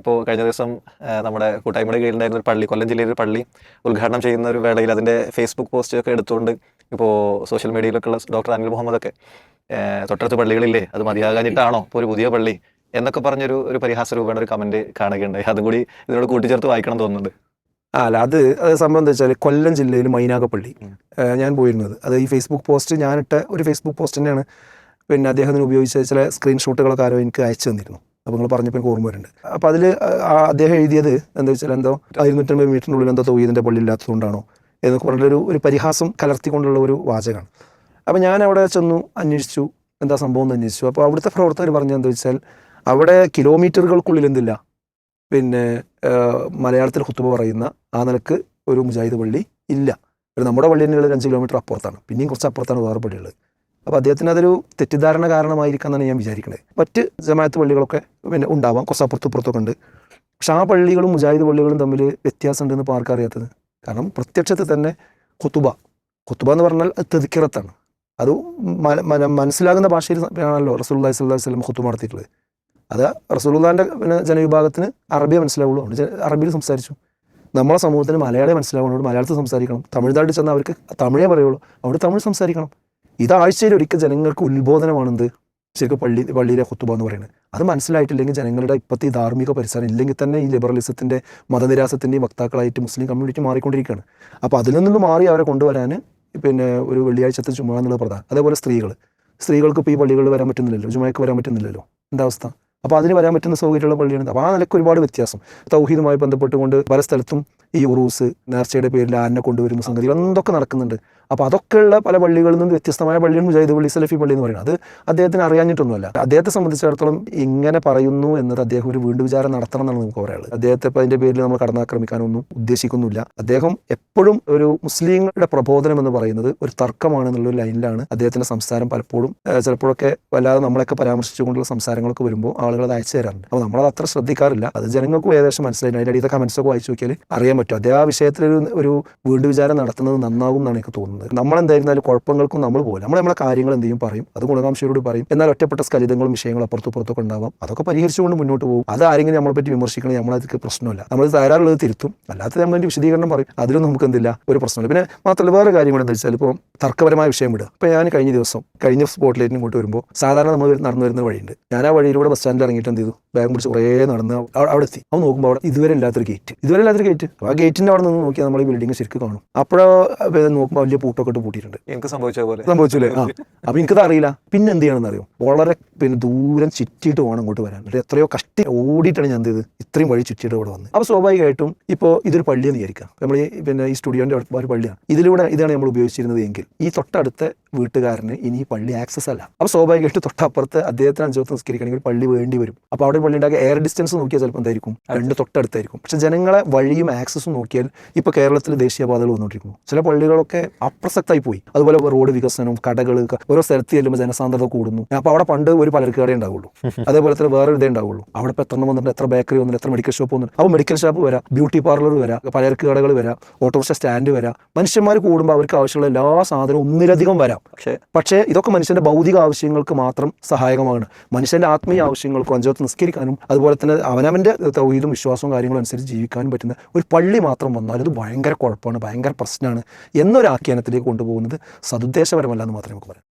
ഇപ്പോൾ കഴിഞ്ഞ ദിവസം നമ്മുടെ കൂട്ടായ്മയുടെ കീഴിലുണ്ടായിരുന്ന ഒരു പള്ളി കൊല്ലം ജില്ലയിലെ ഒരു പള്ളി ഉദ്ഘാടനം ചെയ്യുന്ന ഒരു വേളയിൽ അതിന്റെ ഫേസ്ബുക്ക് പോസ്റ്റൊക്കെ എടുത്തുകൊണ്ട് ഇപ്പോൾ സോഷ്യൽ മീഡിയയിലൊക്കെ ഉള്ള ഡോക്ടർ അനിൽ മുഹമ്മദൊക്കെ തൊട്ടടുത്ത് പള്ളികളില്ലേ അത് മതിയാകാഞ്ഞിട്ടാണോ? ഇപ്പോൾ ഒരു പുതിയ പള്ളി എന്നൊക്കെ പറഞ്ഞൊരു ഒരു പരിഹാസ രൂപേണ ഒരു കമന്റ് കാണുകയുണ്ടായി. അതും കൂടി ഇതിനോട് കൂട്ടിച്ചേർത്ത് വായിക്കണം തോന്നുന്നുണ്ട്. ആ, അല്ല അത് അത് സംഭവം എന്താ വെച്ചാൽ കൊല്ലം ജില്ലയിൽ മൈനാകപ്പള്ളി. ഞാൻ പോയിരുന്നത്. അത് ഈ ഫേസ്ബുക്ക് പോസ്റ്റ് ഞാനിട്ട ഒരു ഫേസ്ബുക്ക് പോസ്റ്റ് തന്നെയാണ്. പിന്നെ അദ്ദേഹത്തിന് ഉപയോഗിച്ച ചില സ്ക്രീൻഷോട്ടുകളൊക്കെ ആരോ എനിക്ക് അയച്ചു തന്നിരുന്നു. അപ്പോൾ നിങ്ങൾ പറഞ്ഞപ്പോൾ എനിക്ക് ഓർമ്മ വരുന്നുണ്ട്. അപ്പോൾ അതിൽ അദ്ദേഹം എഴുതിയത് എന്താ വെച്ചാൽ എന്തോ ഇരുന്നൂറ്റമ്പത് മീറ്ററിനുള്ളിൽ എന്തോ തൊയ്യതിന്റെ പള്ളി ഇല്ലാത്തതുകൊണ്ടാണോ എന്നൊക്കെ പറഞ്ഞൊരു ഒരു പരിഹാസം കലർത്തിക്കൊണ്ടുള്ള ഒരു വാചകമാണ്. അപ്പോൾ ഞാൻ അവിടെ ചെന്നു അന്വേഷിച്ചു എന്താ സംഭവം എന്ന് അന്വേഷിച്ചു. അപ്പോൾ അവിടുത്തെ പ്രവർത്തകർ പറഞ്ഞത് എന്താ വെച്ചാൽ അവിടെ കിലോമീറ്ററുകൾക്കുള്ളിൽ എന്തില്ല. പിന്നെ മലയാളത്തിൽ കുത്തുബ പറയുന്ന ആ നിലയ്ക്ക് ഒരു മുജാഹിദ് പള്ളി ഇല്ല. നമ്മുടെ പള്ളി തന്നെയുള്ള ഒരു അഞ്ച് കിലോമീറ്റർ അപ്പുറത്താണ്. പിന്നെയും കുറച്ച് അപ്പുറത്താണ് വേറെ പള്ളിയുള്ളത്. അപ്പോൾ അദ്ദേഹത്തിന് അതൊരു തെറ്റിദ്ധാരണ കാരണമായിരിക്കാം എന്നാണ് ഞാൻ വിചാരിക്കുന്നത് മറ്റ് ജമാഅത്ത് പള്ളികളൊക്കെ പിന്നെ ഉണ്ടാവാം. കൊസാപ്പുറത്ത് അപ്പുറത്തും ഇപ്പുറത്തൊക്കെ ഉണ്ട്. പക്ഷേ ആ പള്ളികളും മുജാഹിദ് പള്ളികളും തമ്മിൽ വ്യത്യാസമുണ്ടെന്ന് ഇപ്പോൾ ആർക്കറിയാത്തത് കാരണം പ്രത്യക്ഷത്തിൽ തന്നെ കുത്തുബ കുത്തുബ എന്ന് പറഞ്ഞാൽ തെതിക്കിറത്താണ് അത് മന- മന- മനസ്സിലാകുന്ന ഭാഷയിൽ ആണല്ലോ റസൂലുള്ളാഹി സ്വല്ലാ അലൈഹി വസല്ലം ഖുത്തുബ നടത്തിയിട്ടുള്ളത്. അത് റസൂലുള്ളാഹിന്റെ പിന്നെ ജനവിഭാഗത്തിന് അറബിയെ മനസ്സിലാവുള്ളൂ. അറബിയിൽ സംസാരിച്ചു. നമ്മളെ സമൂഹത്തിന് മലയാളം മനസ്സിലാവുന്നതുകൊണ്ട് മലയാളത്തിൽ സംസാരിക്കണം. തമിഴ്നാട്ടിൽ ചെന്നാൽ അവർക്ക് തമിഴേ പറയുള്ളൂ. അവിടെ തമിഴ് സംസാരിക്കണം. ഇത് ആഴ്ചയിൽ ഒരിക്കൽ ജനങ്ങൾക്ക് ഉത്ബോധനമാണെന്ത്? ശരിക്കും പള്ളി പള്ളിയിലെ കുത്തുബ എന്ന് പറയുന്നത്. അത് മനസ്സിലായിട്ടില്ലെങ്കിൽ ജനങ്ങളുടെ ഇപ്പോഴത്തെ ഈ ധാർമ്മിക പരിസരം ഇല്ലെങ്കിൽ തന്നെ ഈ ലിബറലിസത്തിന്റെ മതനിരാസത്തിന്റെയും വക്താക്കളായിട്ട് മുസ്ലിം കമ്മ്യൂണിറ്റി മാറിക്കൊണ്ടിരിക്കുകയാണ്. അപ്പോൾ അതിൽ നിന്ന് മാറി അവരെ കൊണ്ടുവരാൻ പിന്നെ ഒരു വെള്ളിയാഴ്ചത്തെ ചുമ എന്നുള്ളത് പ്രധാനം. അതേപോലെ സ്ത്രീകൾ. സ്ത്രീകൾക്ക് ഇപ്പോൾ ഈ പള്ളികളിൽ വരാൻ പറ്റുന്നില്ലല്ലോ ചുമയ്ക്ക് വരാൻ പറ്റുന്നില്ലല്ലോ. എന്താ അവസ്ഥ? അപ്പോൾ അതിന് വരാൻ പറ്റുന്ന സൗകര്യമുള്ള പള്ളിയാണ് അപ്പോൾ ആ നിലയ്ക്ക് ഒരുപാട് വ്യത്യാസം. തൗഹീദുമായി ബന്ധപ്പെട്ടുകൊണ്ട് പല സ്ഥലത്തും ഈ ഉറൂസ് നേർച്ചയുടെ പേരിൽ ആനെ കൊണ്ടുവരുന്ന സംഗതികൾ എന്തൊക്കെ നടക്കുന്നുണ്ട്? അപ്പോൾ അതൊക്കെയുള്ള പല പള്ളികളിൽ നിന്ന് വ്യത്യസ്തമായ പള്ളിയാണ് മുജാഹിദ് പള്ളി സലഫി പള്ളി എന്ന് പറയുന്നത്. അത് അദ്ദേഹത്തിന് അറിയാഞ്ഞിട്ടൊന്നുമല്ല. അദ്ദേഹത്തെ സംബന്ധിച്ചിടത്തോളം ഇങ്ങനെ പറയുന്നു എന്നത് അദ്ദേഹം ഒരു വീണ്ടും വിചാരം നടത്തണം എന്നാണ് നമുക്ക് പറയാനുള്ളത്. അദ്ദേഹത്തെ ഇപ്പോൾ അതിന്റെ പേരിൽ നമ്മൾ കടന്നാക്രമിക്കാനൊന്നും ഉദ്ദേശിക്കുന്നില്ല. അദ്ദേഹം എപ്പോഴും ഒരു മുസ്ലിങ്ങളുടെ പ്രബോധനം എന്ന് പറയുന്നത് ഒരു തർക്കമാണ് എന്നുള്ള ലൈനിലാണ് അദ്ദേഹത്തിന്റെ സംസാരം പലപ്പോഴും ചിലപ്പോഴൊക്കെ വല്ലാതെ നമ്മളൊക്കെ പരാമർശിച്ചുകൊണ്ടുള്ള സംസാരങ്ങളൊക്കെ വരുമ്പോൾ ആളുകൾ അത് അയച്ചു തരാറുണ്ട്. അപ്പോൾ നമ്മളത് അത്ര ശ്രദ്ധിക്കാറില്ല. അത് ജനങ്ങൾക്കും ഏകദേശം മനസ്സിലായി. അതിന്റെ അടിയത്തെ കമൻസൊക്കെ വായിച്ചു നോക്കിയാൽ അറിയാൻ പറ്റും. അദ്ദേഹം ആ വിഷയത്തിൽ ഒരു വീണ്ടും വിചാരം നടത്തുന്നത് നന്നാവും എന്നാണ് എനിക്ക് തോന്നുന്നത്. നമ്മളെന്തായിരുന്നാലും കുഴപ്പങ്ങൾക്കും നമ്മൾ പോകില്ല നമ്മൾ നമ്മളെ കാര്യങ്ങൾ എന്ത് പറയും. അത് ഗുണകാംക്ഷയോട് പറയും. എന്നാൽ ഒറ്റപ്പെട്ട സ്കലിതങ്ങളും വിഷയങ്ങളും അപ്പുറത്തും പുറത്തൊക്കെ ഉണ്ടാവാം. അതൊക്കെ പരിഹരിച്ചുകൊണ്ട് മുന്നോട്ട് പോകും. അത് ആരെങ്കിലും നമ്മളെ പറ്റി വിമർശിക്കണേ നമ്മളതിക്ക് പ്രശ്നമില്ല. നമ്മൾ തയ്യാറുള്ളത് തിരുത്തും. അല്ലാത്ത നമ്മൾ അതിന്റെ വിശദീകരണം പറയും. അതിലും നമുക്ക് എന്തില്ല? ഒരു പ്രശ്നമില്ല. പിന്നെ മാത്രമല്ല വേറെ കാര്യം കൂടെ എന്താ വെച്ചാൽ ഇപ്പോൾ തർക്കപരമായ വിഷയം വിടുക ഇപ്പോൾ ഞാൻ കഴിഞ്ഞ ദിവസം കഴിഞ്ഞ സ്പോട്ടിലേക്ക് ഇങ്ങോട്ട് വരുമ്പോൾ സാധാരണ നമ്മൾ നടന്നു വരുന്ന വഴിയുണ്ട്. ഞാൻ ആ വഴിയിലൂടെ ബസ് സ്റ്റാൻഡിൽ ഇറങ്ങിയിട്ട് എന്ത് ചെയ്തു? ബാഗ് പിടിച്ച് കുറേ നടന്ന് അവിടെ എത്തി അവൻ നോക്കുമ്പോൾ അവിടെ ഇതുവരെ ഇല്ലാത്തൊരു ഗേറ്റ് ഇതുവരെ ഇല്ലാത്തൊരു ഗേറ്റ് ആ ഗേറ്റിന്റെ അവിടെ നിന്ന് നോക്കിയാൽ നമ്മൾ ഈ ബിൽഡിംഗ് ശരിക്കും കാണും. അപ്പോഴോ നോക്കുമ്പോൾ വലിയ പൂട്ടൊക്കെ ഇട്ട് പൂട്ടിയിട്ടുണ്ട്. എനിക്ക് സംഭവിച്ച പോലെ. സംഭവിച്ചില്ലേ? ആ. അപ്പൊ എനിക്കത് അറിയില്ല. പിന്നെ എന്ത് ചെയ്യണമെന്ന് അറിയോ വളരെ പിന്നെ ദൂരം ചുറ്റിയിട്ട് വേണം ഇങ്ങോട്ട് വരാൻ. എന്നിട്ട് എത്രയോ കഷ്ടി ഓടിയിട്ടാണ് ഞാൻ എന്ത് ചെയ്ത് ഇത്രയും വഴി ചുറ്റിയിട്ട് ഇവിടെ വന്നത് അപ്പോൾ സ്വാഭാവികമായിട്ടും ഇപ്പോൾ ഇതൊരു പള്ളിയെന്ന് വിചാരിക്കാം. നമ്മൾ ഈ പിന്നെ ഈ സ്റ്റുഡിയോന്റെ അടുത്ത് ഒരു പള്ളിയാണ്. ഇതിലൂടെ ഇതാണ് നമ്മൾ ഉപയോഗിച്ചിരുന്നത് എങ്കിൽ ഈ തൊട്ടടുത്ത വീട്ടുകാരന് ഇനി ഈ പള്ളി ആക്സസ് അല്ല. അപ്പോൾ സ്വാഭാവികമായിട്ട് തൊട്ടപ്പുറത്ത് അദ്ദേഹത്തിന് അഞ്ചോത്ത് നിസ്കരിക്കണമെങ്കിൽ പള്ളി വേണ്ടി വരും. അപ്പോൾ അവിടെ പള്ളി ഉണ്ടാക്കിയ എയർ ഡിസ്റ്റൻസ് നോക്കിയാൽ ചിലപ്പോൾ എന്തായിരിക്കും? രണ്ട് തൊട്ടടുത്തായിരിക്കും. പക്ഷെ ജനങ്ങളെ വഴിയും ആക്സസും നോക്കിയാൽ ഇപ്പോൾ കേരളത്തിൽ ദേശീയപാതകൾ വന്നുകൊണ്ടിരിക്കുന്നു. ചില പള്ളികളൊക്കെ അപ്രസക്തമായി പോയി. അതുപോലെ റോഡ് വികസനം കടകൾ ഓരോ സ്ഥലത്ത് ചെല്ലുമ്പോൾ ജനസാന്ദ്രത കൂടുന്നു. അപ്പോൾ അവിടെ പണ്ട് ഒരു പലർക്ക് കടയേ ഉണ്ടാവുള്ളൂ. അതേപോലെ തന്നെ വേറെ ഇതേ ഉണ്ടാവുള്ളൂ. അവിടെ ഇപ്പോൾ എത്ര വന്നിട്ട് എത്ര ബേക്കറി വന്നിട്ട് എത്ര മെഡിക്കൽ ഷോപ്പ് വന്നിട്ട് അപ്പോൾ മെഡിക്കൽ ഷോപ്പ് വരാം ബ്യൂട്ടി പാർലർ വരാം പലചരക്ക് കടകൾ വരാം ഓട്ടോറിക്ഷ സ്റ്റാൻഡ് വരാം. മനുഷ്യന്മാർ കൂടുമ്പോൾ അവർക്ക് ആവശ്യമുള്ള എല്ലാ സാധനവും ഒന്നിലധികം വരാം. പക്ഷേ പക്ഷേ ഇതൊക്കെ മനുഷ്യന്റെ ഭൗതിക ആവശ്യങ്ങൾക്ക് മാത്രം സഹായകമാണ്. മനുഷ്യന്റെ ആത്മീയ ആവശ്യങ്ങൾക്കും അഞ്ചോത്ത് നിസ്കരിക്കാനും അതുപോലെ തന്നെ അവനവന്റെ തൗഹീദും വിശ്വാസവും കാര്യങ്ങളും അനുസരിച്ച് ജീവിക്കാനും പറ്റുന്ന ഒരു പള്ളി മാത്രം വന്നാൽ അത് ഭയങ്കര കുഴപ്പമാണ് ഭയങ്കര പ്രശ്നമാണ് എന്നൊരു ആഖ്യാനത്തിലേക്ക് കൊണ്ടുപോകുന്നത് സതുദ്ദേശപരമല്ല എന്ന് മാത്രമേ നമുക്ക് പറയാം